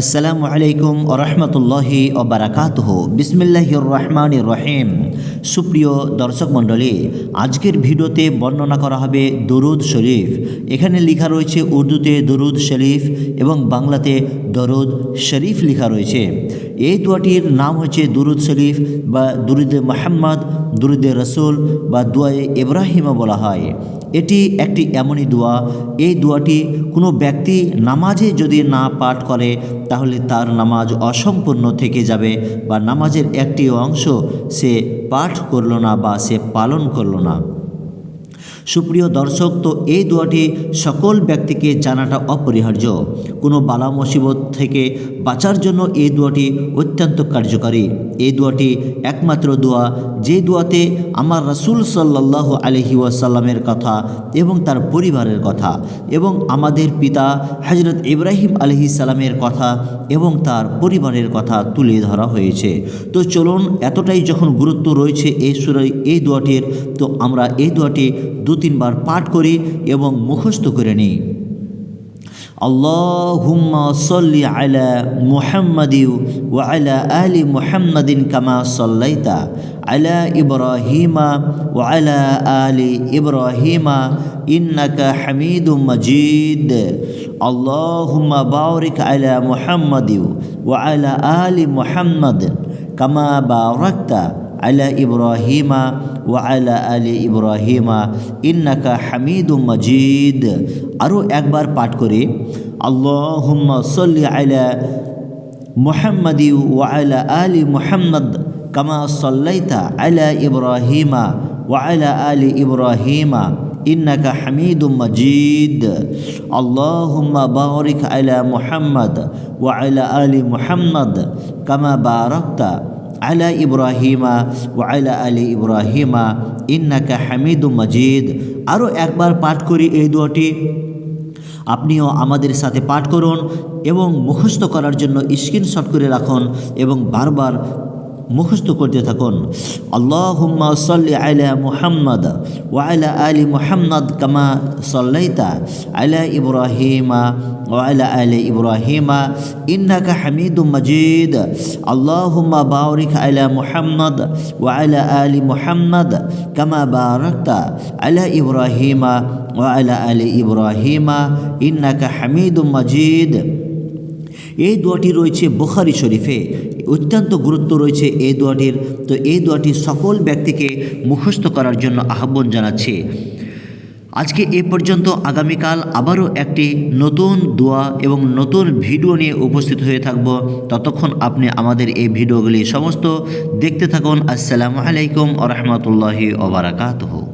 আসসালামু আলাইকুম রহমতুল্লাহি ওবরাকাতহ বিসমিল্লাহ রহমান রহিম। সুপ্রিয় দর্শক মণ্ডলী, আজকের ভিডিওতে বর্ণনা করা হবে দরুদ শরীফ। এখানে লেখা রয়েছে উর্দুতে দরুদ শরীফ এবং বাংলাতে দরুদ শরীফ লেখা রয়েছে। এই দোয়াটির নাম হচ্ছে দুরুদ শরীফ বা দুরুদে মাহমদ দুরুদে রসুল বা দুয়ায়ে ইব্রাহিমও বলা হয়। এটি একটি এমনই দোয়া। এই দোয়াটি কোনো ব্যক্তি নামাজে যদি না পাঠ করে, তাহলে তার নামাজ অসম্পূর্ণ থেকে যাবে বা নামাজের একটি অংশ সে পাঠ করল না বা সে পালন করল না। সুপ্রিয় দর্শক, তো এই দোয়াটি সকল ব্যক্তিকে জানাটা অপরিহার্য। কোনো বালা মুসিবত থেকে বাঁচার জন্য এই দোয়াটি অত্যন্ত কার্যকারী। এই দোয়াটি একমাত্র দোয়া, যে দোয়াতে আমার রাসুল সাল্লাহ আলহি ওয়াসাল্লামের কথা এবং তার পরিবারের কথা এবং আমাদের পিতা হজরত ইব্রাহিম আলহি সালামের কথা এবং তার পরিবারের কথা তুলে ধরা হয়েছে। তো চলুন, এতটাই যখন গুরুত্ব রয়েছে এই সুরাই এই দোয়াটির, তো আমরা এই দোয়াটি দু তিনবার পাঠ করি এবং মুখস্থ করে নিই। আল্লাহুম্মা সল্লি আলা মুহাম্মাদি ওয়া আলা আলি মুহাম্মাদিন কামা সল্লাইতা আলা ইব্রাহিমা ওয়া আলা আলি ইব্রাহিমা ইন্নাকা হামিদুম মাজিদ। আল্লাহুম্মা বারিক আলা মুহাম্মাদি ওয়া আলা আলি মুহাম্মাদিন কামা বারাকতা আলা ইব্রাহিমা وعلى آل إبراهيم إنك حميد مجيد আরও একবার পাঠ করে اللهم صل على محمد وعلى آل محمد كما صليت على إبراهيم وعلى آل إبراهيم إنك حميد مجيد اللهم بارك على محمد وعلى آل محمد كما باركت আলা ইব্রাহিমা ও আলা আলী ইব্রাহিমা ইন্নাকা হামিদু মজিদ। আরও একবার পাঠ করি এই দোয়াটি। আপনিও আমাদের সাথে পাঠ করুন এবং মুখস্থ করার জন্য স্ক্রিনশট করে রাখুন এবং বারবার মুখস্থ করতে থাকুন আল্লাহুম্মা সাল্লি আলা মুহাম্মদ ওয়া আলা আলি মুহাম্মদ কামা সাল্লাইতা আলা ইব্রাহিমা وعلى آل إبراهيم إنك حميد مجيد اللهم بارك على محمد وعلى آل محمد كما باركت على إبراهيم وعلى آل إبراهيم إنك حميد مجيد এই দোয়াটি রয়েছে বুখারি শরীফে। অত্যন্ত গুরুত্ব রয়েছে এই দোয়াটির। তো এই দোয়াটি সকল ব্যক্তিকে মুখস্থ করার জন্য আহ্বান জানাচ্ছে। আজকে এ পর্যন্ত আগামীকাল আবারও একটি নতুন দোয়া এবং নতুন ভিডিও নিয়ে উপস্থিত হয়ে থাকব। ততক্ষণ আপনি আমাদের এই ভিডিওগুলি সমস্ত দেখতে থাকুন। আসসালামু আলাইকুম আ রহমতুল্লাহি ওবরাকাতহ